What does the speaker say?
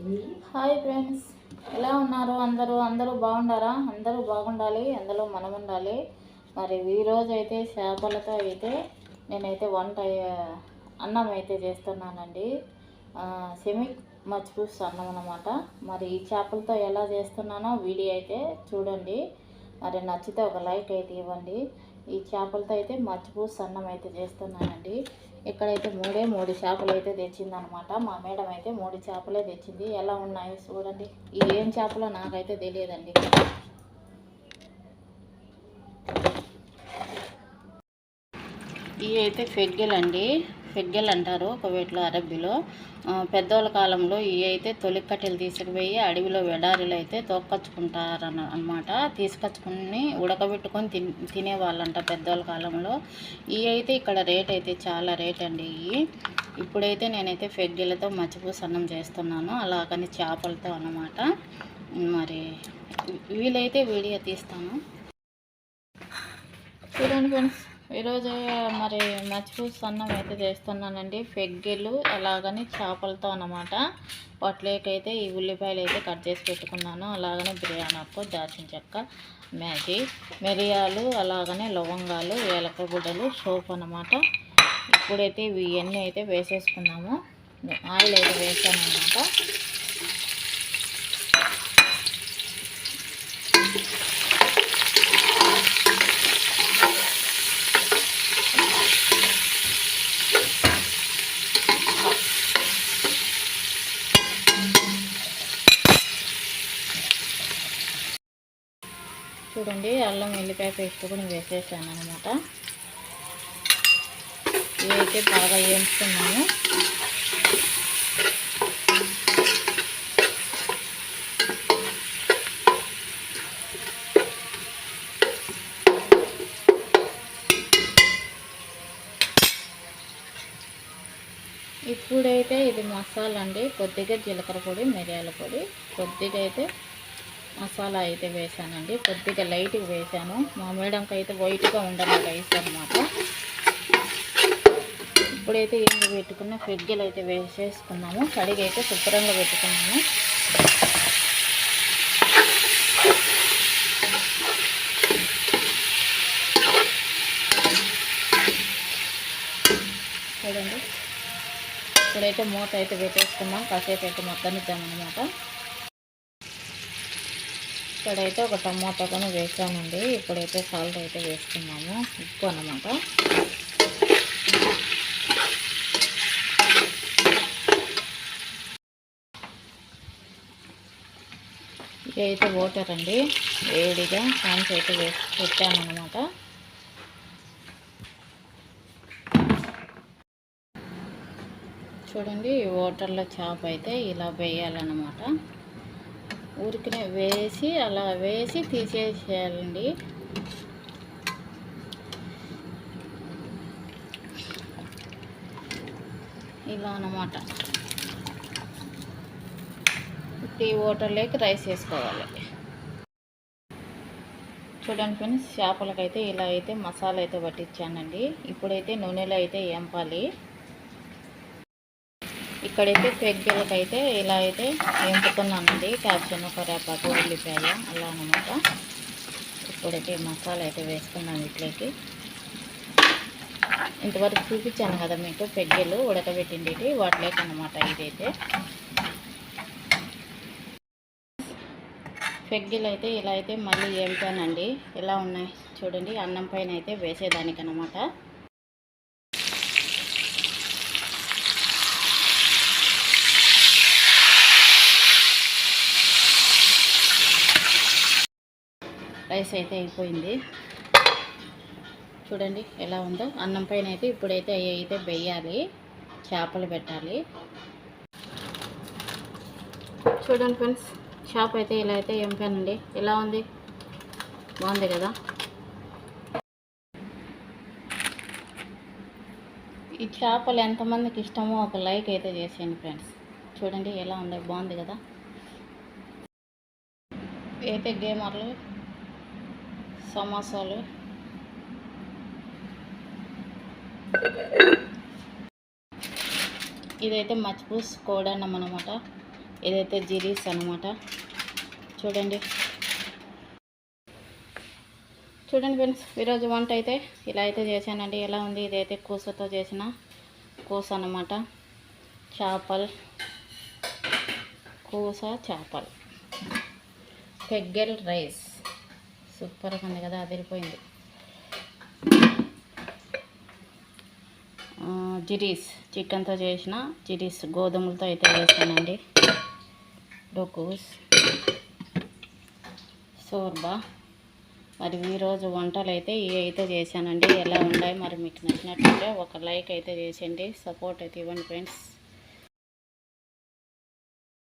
Hi friends. ఎలా ఉన్నారు అందరూ? అందరూ బాగుండారా? అందరూ బాగుండాలి అందులో మనం ఉండాలి మరి ఈరోజు అయితే చేపలతో అయితే నేనైతే వంట అన్నం అయితే చేస్తున్నానండి. ఆ, సెమి మచ్చిపూస్ అన్నం అనమాట మరి ఈ చేపలతో ఎలా చేస్తున్నానో వీడియో అయితే చూడండి. మరి నచ్చితే ఒక లైక్ అయితే ఇవ్వండి. ఈ చేపలతో అయితే మచ్చిపూస్ అన్నం అయితే చేస్తున్నానండి. ఇక్కడైతే మూడే మూడు చేపలు అయితే తెచ్చిందనమాట. మా మేడం అయితే మూడు చేపలే తెచ్చింది. ఎలా ఉన్నాయో చూడండి. ఈ ఏం చేపలో నాకైతే తెలియదండి. ఇవి అయితే ఫెగ్గెలండి. ఫెగ్గెల్ అంటారు ఒకవేట్లో అరబ్బీలో పెద్దోళ్ళ కాలంలో ఇవి అయితే తొలి కట్టెలు తీసుకుపోయి అడవిలో వెడారిలో అయితే తోక్కొచ్చుకుంటారన్న అనమాట తీసుకొచ్చుకుని ఉడకబెట్టుకొని తిన్ తినేవాళ్ళంట పెద్దోళ్ళ కాలంలో. ఇవి అయితే ఇక్కడ రేట్ అయితే చాలా రేట్ అండి ఇవి. ఇప్పుడైతే నేనైతే ఫెగ్గెలతో మచ్చిపూస అన్నం చేస్తున్నాను అలాగని చేపలతో అన్నమాట. మరి వీలైతే వీడియో తీస్తాను. చూడండి ఫ్రెండ్స్. ఈరోజు మరి మచ్చిపూస అన్నం అయితే చేస్తున్నానండి. ఫెగ్గెలు అలాగని చేపలతో అనమాట వాటిలోకైతే ఈ ఉల్లిపాయలు అయితే కట్ చేసి పెట్టుకున్నాను. అలాగనే బిర్యానీ ఆకు దాల్చిన చెక్క మ్యాగీ మిరియాలు అలాగనే లవంగాలు ఏలక గుడ్డలు సోప్ అన్నమాట. ఇప్పుడైతే ఇవి ఇవన్నీ అయితే వేసేసుకున్నాము. ఆయిల్ అయితే వేసాను అనమాట చూడండి అల్లం వెల్లిపాయ పేస్ట్ కూడా వేసేసాను అనమాట ఇవైతే బాగా వేయించుకున్నాము ఇప్పుడైతే ఇది మసాలా అండి. కొద్దిగా జీలకర్ర పొడి మిరియాల పొడి. కొద్దిగా అయితే మసాలా అయితే వేసానండి కొద్దిగా లైట్గా వేసాను మా మేడంకి అయితే వైట్గా ఉండాలి రైస్ అనమాట ఇప్పుడైతే ఏమి పెట్టుకున్న ఫెగ్గెలు అయితే వేసేసుకున్నాము. కడిగి అయితే శుభ్రంగా పెట్టుకున్నాము. చూడండి. ఇప్పుడైతే మూత అయితే పెట్టేసుకున్నాం. కాసేపు అయితే మొత్తానిద్దామన్నమాట ఇక్కడైతే ఒక టమాటా కూడా వేసానండి. ఇప్పుడైతే సాల్ట్ అయితే వేసుకున్నాము. ఉప్పు అన్నమాట. ఇదైతే వాటర్ అండి. వేడిగా ఫ్యాన్స్ అయితే వేసి పెట్టామన్నమాట. చూడండి ఈ వాటర్లో చేప అయితే ఇలా వేయాలన్నమాట. ఉరికినే వేసి అలా వేసి తీసేసేయాలండి. ఇలా అన్నమాట. ఈ ఓటర్లోకి రైస్ వేసుకోవాలి. చూడండి ఫ్రెండ్స్ చేపలకైతే ఇలా అయితే మసాలా అయితే పట్టించానండి. ఇప్పుడైతే నూనెలో అయితే వేంపాలి ఇక్కడైతే పెగ్గలకైతే ఇలా అయితే వేపుతున్నానండి క్యాప్షన్ కరేపాకు ఉల్లిపాయ అలా అనమాట ఇప్పుడైతే మసాలా అయితే వేసుకున్నాను ఇట్లకి ఇంతవరకు చూపించాను కదా మీకు పెగ్గలు ఉడకబెట్టిండేటి వాటిలోకి అనమాట ఇదైతే. పెగ్గిలు అయితే ఇలా అయితే మళ్ళీ వేంపానండి ఎలా ఉన్నాయి చూడండి అన్నం పైన అయితే వేసేదానికి అనమాట రైస్ అయితే అయిపోయింది. చూడండి ఎలా ఉందో. అన్నం పైన అయితే ఇప్పుడైతే అవి అయితే వేయాలి. చేపలు పెట్టాలి. చూడండి ఫ్రెండ్స్ షాప్ అయితే ఇలా అయితే ఎంపానండి. ఎలా ఉంది? బాగుంది కదా? ఈ చేపలు ఎంతమందికి ఇష్టమో ఒక లైక్ అయితే చేసేయండి ఫ్రెండ్స్. చూడండి ఎలా ఉంది. బాగుంది కదా? అయితే గేమర్లు సమోసాలు. ఇదైతే మచ్చిపూస్ కోడన్నం అనమాట ఇదైతే జిరీస్ అనమాట చూడండి. చూడండి ఫ్రెండ్స్ ఈరోజు వంట అయితే ఇలా అయితే చేశానండి. ఎలా ఉంది? ఇదైతే కూసతో చేసిన కూస అనమాట చేపలు కూస చేపలు. పెగ్గల్ రైస్. సూపర్గా ఉంది కదా అదిరిపోయింది. జిరీస్ చికెన్తో చేసిన జిరీస్ గోధుమలతో అయితే వేసానండి డొకూస్ సోర్బా. మరి ఈరోజు వంటలు అయితే ఇవి అయితే చేశానండి. ఎలా ఉన్నాయి మరి మీకు నచ్చినట్లయితే ఒక లైక్ అయితే చేసేయండి. సపోర్ట్ అయితే ఇవ్వండి ఫ్రెండ్స్.